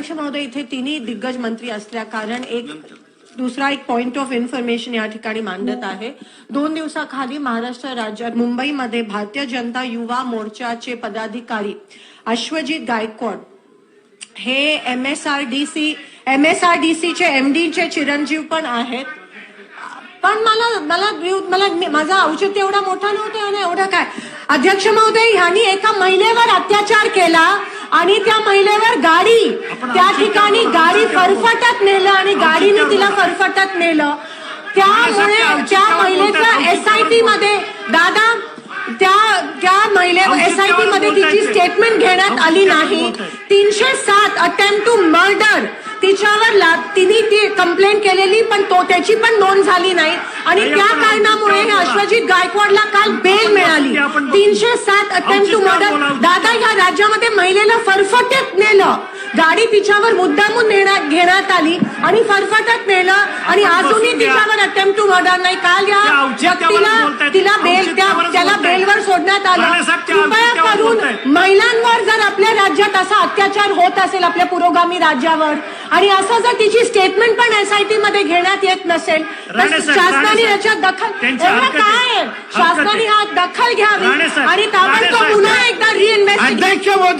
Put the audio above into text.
अध्यक्ष महोदय इथे तिन्ही दिग्गज मंत्री असल्या कारण एक दुसरा एक पॉइंट ऑफ इन्फॉर्मेशन या ठिकाणी मांडत आहे. दोन दिवसाखाली महाराष्ट्र राज्यात मुंबईमध्ये भारतीय जनता युवा मोर्चाचे पदाधिकारी अश्वजित गायकवाड हे M S R D C M S R D सीचे एम चे चिरंजीव पण आहेत. पण मला मला मला माझा औचित्य एवढा मोठा नव्हता आणि एवढा काय? अध्यक्ष महोदय ह्यांनी एका महिलेवर अत्याचार केला. आणि त्या महिलेवर गाडी. त्या ठिकाणी गाडी फरफटत नेलं आणि गाडीने तिला फरफटत नेलं. त्यामुळे त्या महिलेचं एस आय टी मध्ये दादा त्या त्या महिले एस आय टी मध्ये तिची स्टेटमेंट घेण्यात आली नाही. तीनशे सात अटेम्प्ट टू मर्डर तिच्यावर तिने ती कंप्लेंट केलेली पण तो त्याची पण नोंद झाली नाही. आणि त्या कारणामुळे अश्वजित गायकवाडला काल बेल तीनशे सात अटेम्प्ट टू मर्डर दादा या राज्यामध्ये महिलेला फरफटत नेलं. गाडी तिच्यावर मुद्दामून नेण्यात घेण्यात आली आणि फरफटत नेलं आणि अजूनही तिच्यावर अटेम्प्ट टू मर्डर नाही. काल या व्यक्तीला तिला बेल त्या त्याला बेलवर सोडण्यात आलं. कृपया करून महिलांवर जर आपल्या राज्यात असा अत्याचार होत असेल आपल्या पुरोगामी राज्यावर आणि असं जर तिची स्टेटमेंट पण एसआयटी मध्ये घेण्यात येत नसेल तर शासनाने. याच्यात दखल काय? दखल घ्यावी आणि ताबडतोब. पुन्हा एकदा महोदय